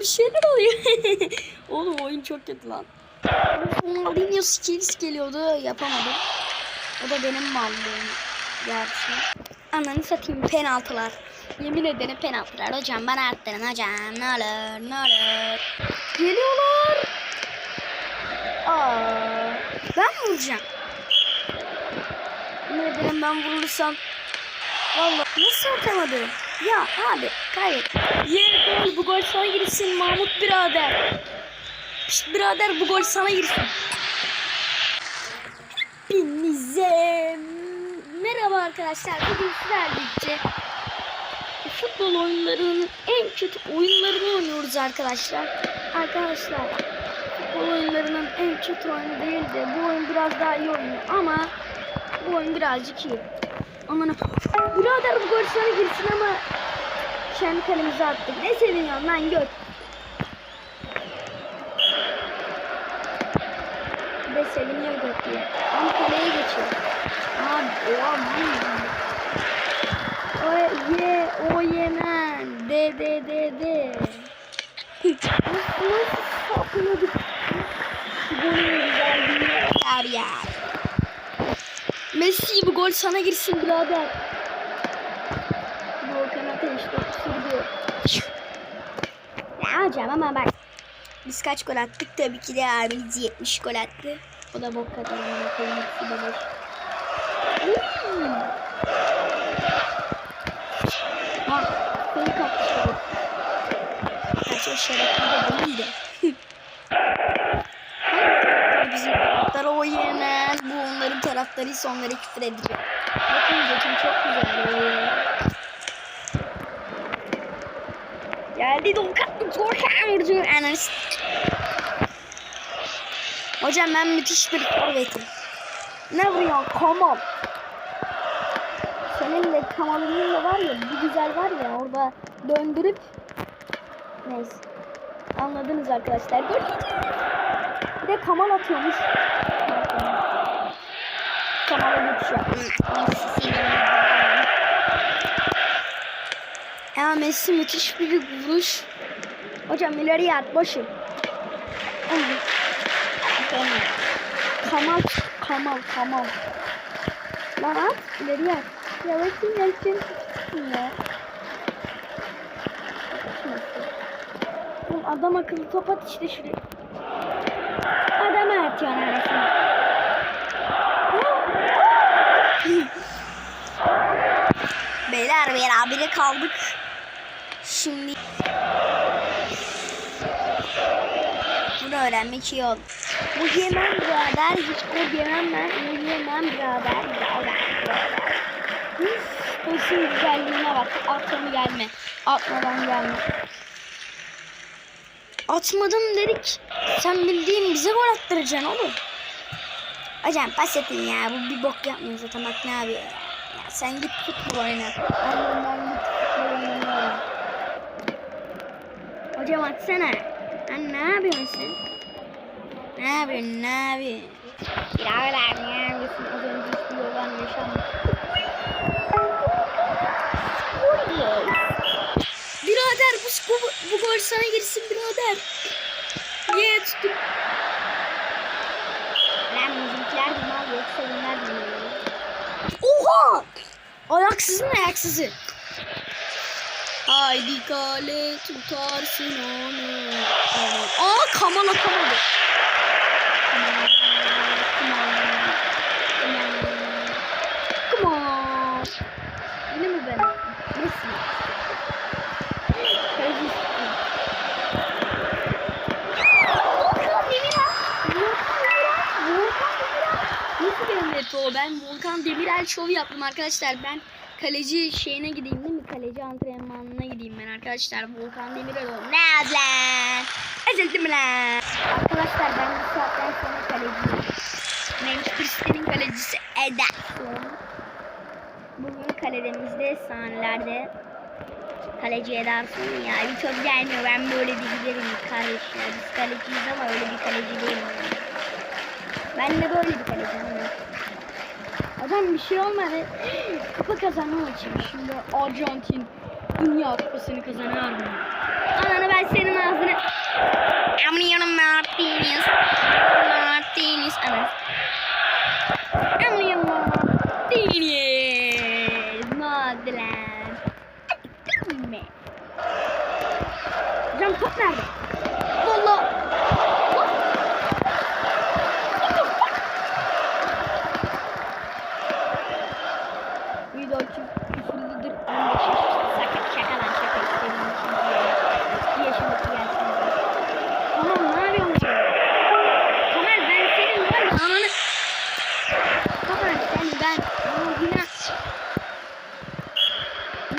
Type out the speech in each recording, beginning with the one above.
bir şeyler oluyor. Oğlum oyun çok kötü lan. Ronaldinho skills geliyordu yapamadım. O da benim mallığım. Gerçi. Ananı satayım penaltılar. Yemin ederim penaltılar. Hocam bana arttırın hocam. Ne olur ne olur. Geliyorlar. Aa, ben vuracağım. Yemin ederim ben vurursam. Vallahi nasıl atamadım? Ya abi kaybet. Ye gol bu gol sana girsin Mahmut birader. Pişt birader bu gol sana girsin. Hepinize merhaba arkadaşlar. Bugün sizlerle futbol oyunlarının en kötü oyunlarını oynuyoruz arkadaşlar. Arkadaşlar futbol oyunlarının en kötü oyunu değil de bu oyun biraz daha iyi oynuyor ama bu oyun birazcık iyi. Aman birader bu gol sana girsin ama kendi kalemize attık. Ne seviniyorsun lan. Bir de seviniyor gök diye. Ama kaleye geçiyor. Abi oha. O ye o yemen. De de de de. Nasıl nasıl saklıyorduk. Golün güzelliğini her yer. Messi bu gol sana girsin birader. Volkan Ateş topu sürdü. Ya hocam ama bak. Biz kaç gol attık? Tabii ki de abimiz 70 gol attı. O da bok kadar. bir de boş. Ha, kıyı kaptı. Kaç o şerefli de. Hangi taraftar bizim taraftar o yemen. Bu taraftarıysa onlara küfür edecek. Bakın götüm çok güzel. Geldi Doğukan. Doğukan vurdu. Ananı Hocam ben müthiş bir forvetim. Ne vuruyorsun Kamal? Senin de Kamal'ın da var ya bir güzel var ya orada döndürüp neyse anladınız arkadaşlar. Gol Bir de Kamal atıyormuş. Kamal'a geçiyor. Ya Messi müthiş bir vuruş. Hocam ileriye at boşum. Kamal, Kamal, Kamal. Lan at, ileriye at. Ya bakayım ya. Oğlum adam akıllı top at işte şuraya. Adama atıyorsun arasına. Beyler berabere kaldık. Şimdi bunu öğrenmek iyi oldu. Bu yemem birader, hiç bu yemem ben. Bu yemem birader, birader, birader. Başın güzelliğine bak. Atma gelme. Atmadan gelme. Atmadım dedik. Sen bildiğin bize gol attıracaksın oğlum. Hocam pas ya. Bu bir bok yapmıyor zaten. Bak ne yapıyor ya. Sen git futbol oyna. Ben ben git futbol oynamıyorum. Hocam atsana. Lan ne yapıyorsun sen? Ne yapıyorsun? Ne yapıyorsun? Birader ne yapıyorsun? Az önce hiçbir yoldan yaşandı. Birader bu, bu, bu gol sana girsin birader. Niye tuttuk? Lan bizimkiler de mal yoksa bunlar da mal. Oha! Ayaksızın ayaksızı. Haydi kale tutarsın onu. Aa kamala kamalı. Come on. Come on. Yine mi ben? Nasıl? Kaleci istiyorum. Volkan Demirel. Volkan Demirel. Volkan Demirel. Nasıl Ben Volkan Demirel şovu yaptım arkadaşlar. Ben kaleci şeyine gideyim değil mi? Kaleci antrenmanına gideyim ben arkadaşlar. Volkan Demirel oldum. Ne lan? Ezildim lan. Arkadaşlar ben bu saatten sonra kaleciyim. Manchester City'nin kalecisi Ederson. Bugün kalemizde sahnelerde kaleci Ederson ya bir çok gelmiyor. Ben böyle bir giderim kardeş ya. Biz kaleciyiz ama öyle bir kaleci değilim. Ben de böyle bir kaleciyim. Adam bir şey olmadı. Kupa kazanan açayım şimdi. Arjantin Dünya Kupası'nı kazanan mı? Ananı ben senin ağzını... Amniyorum Martiniz. Martiniz. Ananı.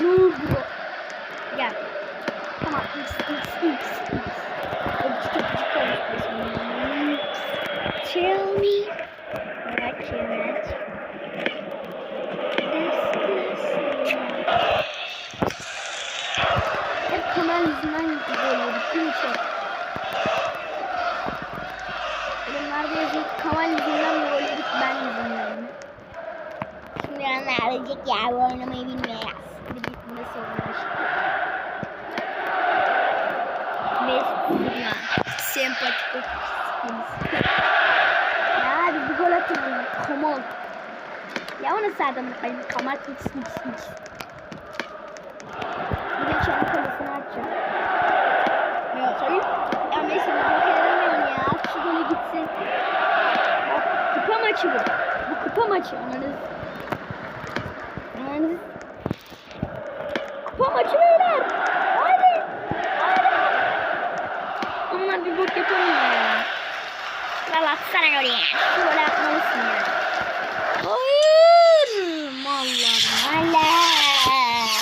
Ne bu? Gel. Tamam x x x x. Öpücük öpücük konuşmasın. Tell me. Evet evet. Hep Kemal yüzünden böyle değil mi şey? Yorumlarda yazın Kemal yüzünden mi böyle ben yüzünden mi? Şimdi yanına arayacak ya oynamayı bilmiyor. Bir ne sormuş. Ve sempatik Ya bir gol atın bana. Kemal. Ya onu zaten bakayım. Hiç hiç hiç. Bir de kendi kalesini açacağım. Ya sayın. Ya Messi bu yok edemiyorsun ya. At şu golü gitsin. Bak kupa maçı bu. Bu kupa maçı. Anladınız. Kupa maçı beyler. Haydi. Haydi. Onlar bir bok yapamıyor ya. Valla atsana golü ya. Şu golü atmalısın ya. Hayır. Mallar. Mallar.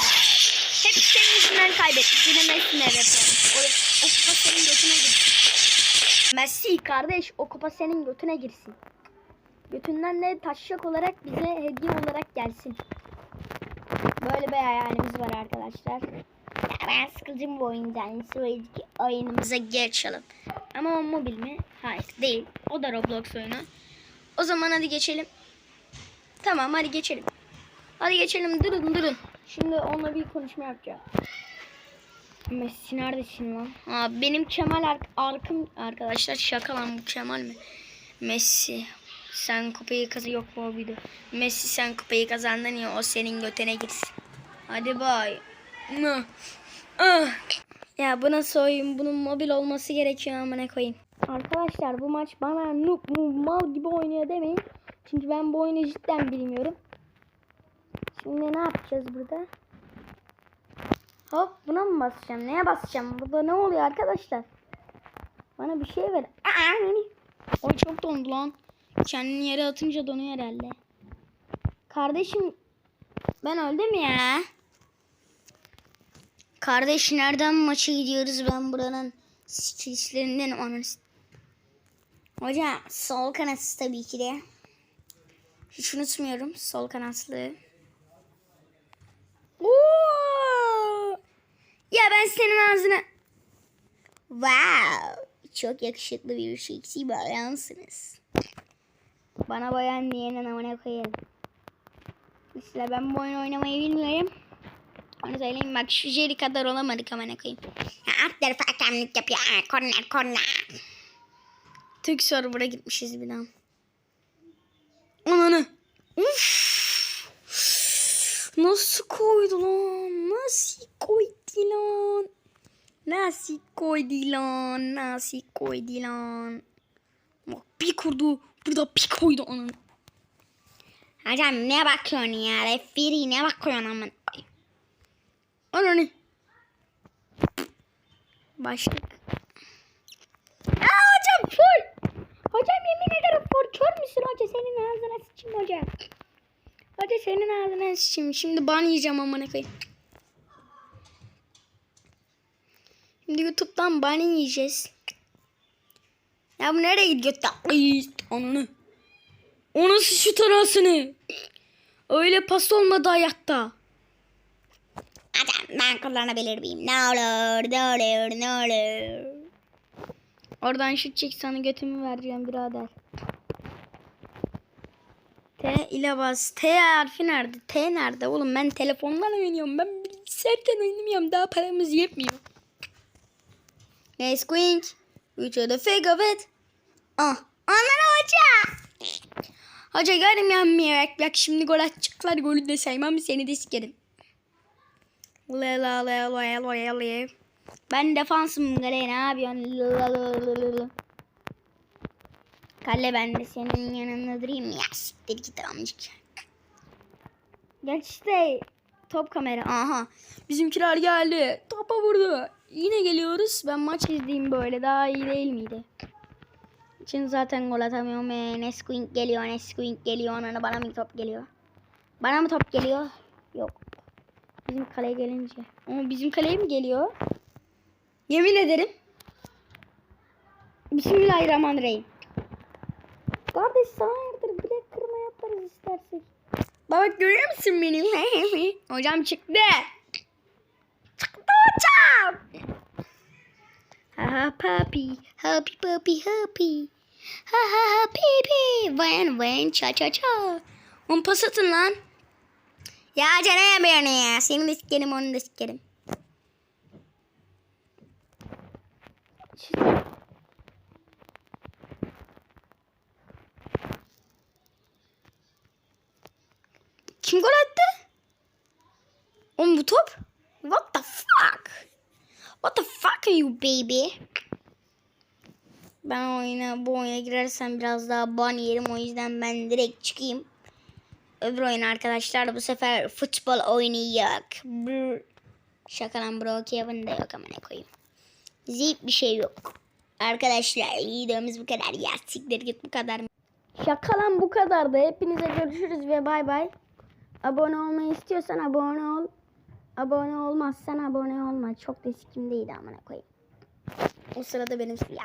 Hep senin yüzünden kaybettik. Messi'ne yapalım. O, o kupa senin götüne girsin. Messi kardeş o kupa senin götüne girsin. Götünden de taşacak olarak bize hediye olarak gelsin. Böyle bir hayalimiz var arkadaşlar. Ben sıkıldım bu oyundan. Sonraki oyunumuza geçelim. Ama o mobil mi? Hayır değil. O da Roblox oyunu. O zaman hadi geçelim. Tamam hadi geçelim. Hadi geçelim durun durun. Şimdi onunla bir konuşma yapacağım. Messi neredesin lan? Ha, benim Kemal ar arkım arkadaşlar şaka lan bu Kemal mi? Messi sen kupayı kazı yok o video? Messi sen kupayı kazandın ya o senin götüne gitsin. Hadi bay. Mı? Ah. Ya bu nasıl oyun? Bunun mobil olması gerekiyor amına koyayım. Arkadaşlar bu maç bana noob mu mal gibi oynuyor demeyin. Çünkü ben bu oyunu cidden bilmiyorum. Şimdi ne yapacağız burada? Hop buna mı basacağım? Neye basacağım? Burada ne oluyor arkadaşlar? Bana bir şey ver. Aa, o çok dondu lan. Kendini yere atınca donuyor herhalde. Kardeşim ben öldüm ya. Kardeş nereden maça gidiyoruz ben buranın skillslerinden anarız. Hocam sol kanatsı tabii ki de. Hiç unutmuyorum sol kanatlı. Oo! Ya ben senin ağzına... Wow! Çok yakışıklı bir seksi bayansınız. Bana bayan diyenin amına koyayım. Mesela ben bu oyunu oynamayı bilmiyorum. Onu söyleyeyim bak şu Jerry kadar olamadık amına koyayım. Ya alt tarafa hakemlik yapıyor. Korner korner. Türk server'a gitmişiz bir daha. Ananı. Uf. Nasıl koydu lan? Nasıl koydu lan? Nasıl koydu lan? Nasıl koydu lan? Bak bir kurdu. Burada bir koydu onun. Hocam ne bakıyorsun ya? Referi ne bakıyorsun aman? Ananı. Başlık. Aa hocam full. Hocam yemin ederim full. Kör müsün hoca? Senin ağzına sıçayım hocam. Hoca senin ağzına sıçayım. Şimdi ban yiyeceğim amına koyayım. Şimdi YouTube'dan ban yiyeceğiz. Ya bu nereye gidiyor? Ay, ananı. O nasıl şu tarasını? Öyle pas olmadı hayatta. Ben kullanabilir miyim? Ne olur, ne olur, ne olur. Oradan şut çek sana götümü vereceğim birader. T ile bas. T harfi nerede? T nerede? Oğlum ben telefondan oynuyorum. Ben bilgisayardan oynamıyorum. Daha paramız yetmiyor. Queen. We should have figure of it. Ah. Aman hoca. Hoca görüm yanmayarak. Bak şimdi gol atacaklar. Golü de saymam seni de sikerim. La le le le. Ben defansım Gale ne yapıyorsun? Lalalala. Kale ben de senin yanında durayım ya. Siktir git amcık. Geç işte. Top kamera. Aha. Bizimkiler geldi. Topa vurdu. Yine geliyoruz. Ben maç izleyeyim böyle. Daha iyi değil miydi? Için zaten gol atamıyorum. Ee, Nesquink geliyor. Nesquink geliyor. Ona bana mı top geliyor? Bana mı top geliyor? Yok. Bizim kaleye gelince. Ama bizim kaleye mi geliyor? Yemin ederim. Bismillahirrahmanirrahim. Kardeş sana hayırdır bilek kırma yaparız istersek. Baba görüyor musun benim? hocam çıktı. Çıktı hocam. Ha papi. Happy papi happy. Ha ha ha pipi. Van van cha cha cha. On pas atın lan. Ya canım beni ya. Seni de sikerim onu da sikerim. Kim gol attı? Oğlum bu top? What the fuck? What the fuck are you baby? Ben oyuna bu oyuna girersem biraz daha ban yerim o yüzden ben direkt çıkayım. Öbür oyun arkadaşlar bu sefer futbol oynayacak. Brr. Şaka lan bro Kevin de yok amına koyayım. Zip bir şey yok. Arkadaşlar videomuz bu kadar. Ya siktir git bu kadar. Şaka lan bu kadardı. Hepinize görüşürüz ve bay bay. Abone olmayı istiyorsan abone ol. Abone olmazsan abone olma. Çok da sikimdeydi amına koyayım. O sırada benim ya